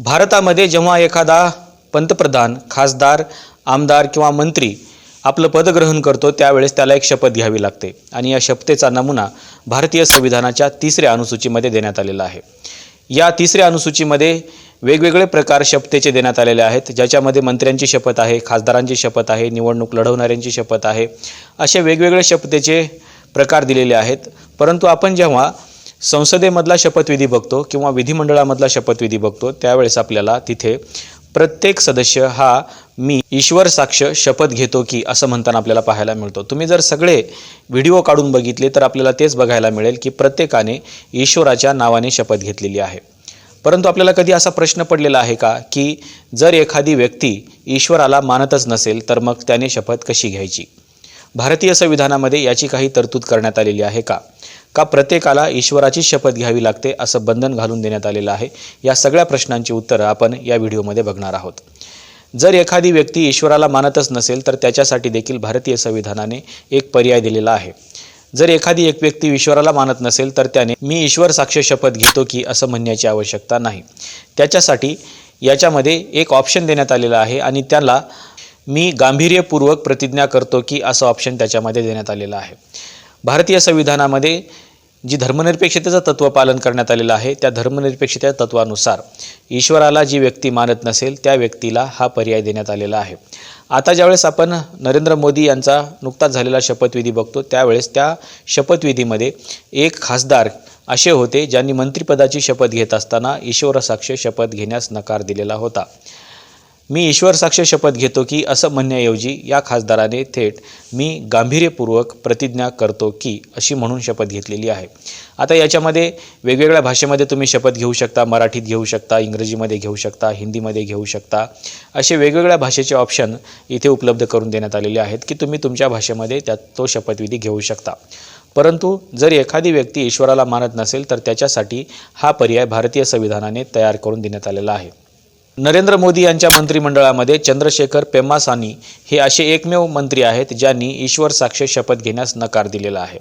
भारतामध्ये जेव्हा एखादा पंतप्रधान खासदार आमदार किंवा मंत्री आपलं पद ग्रहण करतो त्यावेळेस त्याला एक शपथ घ्यावी लागते. आणि या शपथेचा नमुना भारतीय संविधानाच्या तिसऱ्या अनुसूचीमध्ये देण्यात आलेला आहे. या तिसऱ्या अनुसूचीमध्ये वेगवेगळे प्रकार शपथेचे देण्यात आलेले आहेत. ज्याच्यामध्ये मंत्र्यांची शपथ आहे खासदारांची शपथ आहे निवडणूक लढवणाऱ्यांची शपथ आहे असे वेगवेगळे शपथेचे प्रकार दिलेले आहेत. परंतु आपण जेव्हा संसदेमधला शपथविधी बघतो किंवा विधिमंडळामधला शपथविधी बघतो त्यावेळेस आपल्याला तिथे प्रत्येक सदस्य हा मी ईश्वर साक्ष शपथ घेतो की असं म्हणताना आपल्याला पाहायला मिळतो. तुम्ही जर सगळे व्हिडिओ काढून बघितले तर आपल्याला तेच बघायला मिळेल की प्रत्येकाने ईश्वराच्या नावाने शपथ घेतलेली आहे. परंतु आपल्याला कधी असा प्रश्न पडलेला आहे का की जर एखादी व्यक्ती ईश्वराला मानतच नसेल तर मग त्याने शपथ कशी घ्यायची? भारतीय संविधानामध्ये याची काही तरतूद करण्यात आलेली आहे का? का प्रत्येकाला ईश्वराची शपथ घ्यावी लागते असं बंधन घालून देण्यात आलेलं आहे? या सगळ्या प्रश्नांची उत्तरं आपण या व्हिडिओमध्ये बघणार आहोत. जर एखादी व्यक्ती ईश्वराला मानतच नसेल तर त्याच्यासाठी देखील भारतीय संविधानाने एक पर्याय दिलेला आहे. जर एखादी एक व्यक्ती ईश्वराला मानत नसेल तर त्याने मी ईश्वर साक्ष शपथ घेतो की असं म्हणण्याची आवश्यकता नाही. त्याच्यासाठी याच्यामध्ये एक ऑप्शन देण्यात आलेला आहे आणि त्याला मी गांभीर्यपूर्वक प्रतिज्ञा करतो की असं ऑप्शन त्याच्यामध्ये देण्यात आलेलं आहे. भारतीय संविधानामध्ये जी धर्मनिरपेक्षतेचं तत्त्व पालन करण्यात आलेलं आहे त्या धर्मनिरपेक्षतेच्या तत्वानुसार ईश्वराला जी व्यक्ती मानत नसेल त्या व्यक्तीला हा पर्याय देण्यात आलेला आहे. आता ज्यावेळेस आपण नरेंद्र मोदी यांचा नुकताच झालेला शपथविधी बघतो त्यावेळेस त्या शपथविधीमध्ये एक खासदार असे होते ज्यांनी मंत्रिपदाची शपथ घेत असताना ईश्वरसाक्ष शपथ घेण्यास नकार दिलेला होता. मी ईश्वर साक्ष शपथ घेतो की असं म्हणण्याऐवजी या खासदाराने थेट मी गांभीर्यपूर्वक प्रतिज्ञा करतो की अशी म्हणून शपथ घेतलेली आहे. आता याच्यामध्ये वेगवेगळ्या भाषेमध्ये तुम्ही शपथ घेऊ शकता मराठीत घेऊ शकता इंग्रजीमध्ये घेऊ शकता हिंदीमध्ये घेऊ शकता असे वेगवेगळ्या भाषेचे ऑप्शन इथे उपलब्ध करून देण्यात आलेले आहेत की तुम्ही तुमच्या भाषेमध्ये त्यात तो शपथविधी घेऊ शकता. परंतु जर एखादी व्यक्ती ईश्वराला मानत नसेल तर त्याच्यासाठी हा पर्याय भारतीय संविधानाने तयार करून देण्यात आलेला आहे. नरेंद्र मोदी यांच्या मंत्रिमंडळामध्ये चंद्रशेखर पेम्मासानी हे असे एकमेव मंत्री आहेत ज्यांनी ईश्वर साक्ष शपथ घेण्यास नकार दिलेला आहे.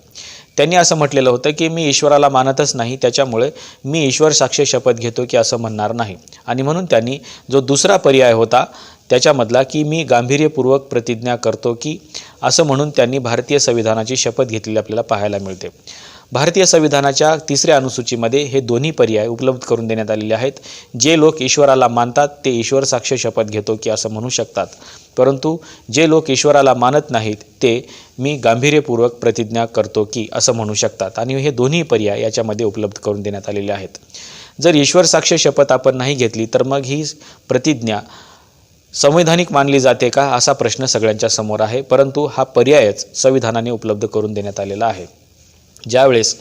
त्यांनी असं म्हटलेलं होतं की मी ईश्वराला मानतच नाही त्याच्यामुळे मी ईश्वर साक्ष शपथ घेतो की असं म्हणणार नाही. आणि म्हणून त्यांनी जो दुसरा पर्याय होता त्याच्यामधला की मी गांभीर्यपूर्वक प्रतिज्ञा करतो की असं म्हणून त्यांनी भारतीय संविधानाची शपथ घेतलेली आपल्याला पाहायला मिळते. भारतीय संविधानाच्या तिसऱ्या अनुसूचीमध्ये हे दोन्ही पर्याय उपलब्ध करून देण्यात आलेले आहेत. जे लोक ईश्वराला मानतात ते ईश्वर साक्ष शपथ घेतो की असं म्हणू शकतात. परंतु जे लोक ईश्वराला मानत नाहीत ते मी गांभीर्यपूर्वक प्रतिज्ञा करतो की असं म्हणू शकतात. आणि हे दोन्ही पर्याय याच्यामध्ये उपलब्ध करून देण्यात आलेले आहेत. जर ईश्वर साक्ष शपथ आपण नाही घेतली तर मग ही प्रतिज्ञा संवैधानिक मानली जाते का? असा प्रश्न सगळ्यांच्या समोर आहे. परंतु हा पर्यायच संविधानाने उपलब्ध करून देण्यात आलेला आहे. ज्यावेळेस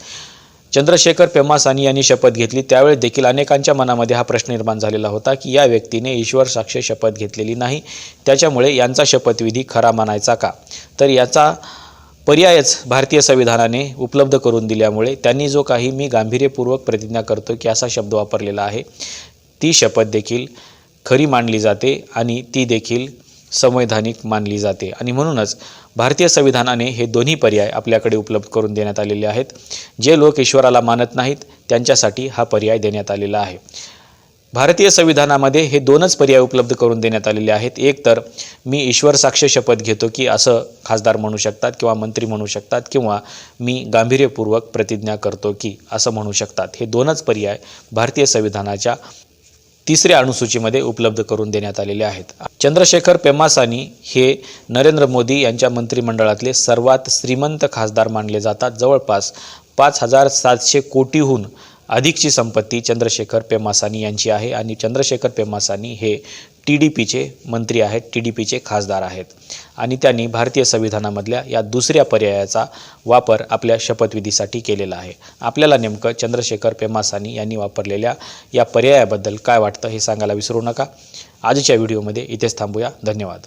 चंद्रशेखर पेमासानी यांनी शपथ घेतली त्यावेळेस देखील अनेकांच्या मनामध्ये हा प्रश्न निर्माण झालेला होता की या व्यक्तीने ईश्वर साक्ष शपथ घेतलेली नाही त्याच्यामुळे यांचा शपथविधी खरा मानायचा का? तर याचा पर्यायच भारतीय संविधानाने उपलब्ध करून दिल्यामुळे त्यांनी जो काही मी गांभीर्यपूर्वक प्रतिज्ञा करतो की असा शब्द वापरलेला आहे ती शपथ देखील खरी मानली जाते आणि ती देखील संवैधानिक मानली जाते. आणि म्हणूनच भारतीय संविधानाने हे दोन्ही पर्याय आपल्याकडे उपलब्ध करून देण्यात आलेले आहेत. जे लोक ईश्वराला मानत नाहीत त्यांच्यासाठी हा पर्याय देण्यात आलेला आहे. भारतीय संविधानामध्ये हे दोनच पर्याय उपलब्ध करून देण्यात आलेले आहेत. एक तर मी ईश्वर साक्ष शपथ घेतो की असं खासदार म्हणू शकतात किंवा मंत्री म्हणू शकतात किंवा मी गांभीर्यपूर्वक प्रतिज्ञा करतो की असं म्हणू शकतात. हे दोनच पर्याय भारतीय संविधानाच्या तिसऱ्या अनुसूचीमध्ये उपलब्ध करून देण्यात आलेले आहेत. चंद्रशेखर पेमासानी हे नरेंद्र मोदी यांच्या मंत्रिमंडळातले सर्वात श्रीमंत खासदार मानले जातात. जवळपास पाच हजार सातशे कोटीहून अधिकची संपत्ती चंद्रशेखर पेमासानी यांची आहे आणि चंद्रशेखर पेमासानी हे टी डी पीचे मंत्री आहेत टी डी पीचे खासदार आहेत. आणि त्यांनी भारतीय संविधानामधल्या या दुसऱ्या पर्यायाचा वापर आपल्या शपथविधीसाठी केलेला आहे. आपल्याला नेमकं चंद्रशेखर पेमासानी यांनी वापरलेल्या या पर्यायाबद्दल काय वाटतं हे सांगायला विसरू नका. आजच्या व्हिडिओमध्ये इथेच थांबूया. धन्यवाद.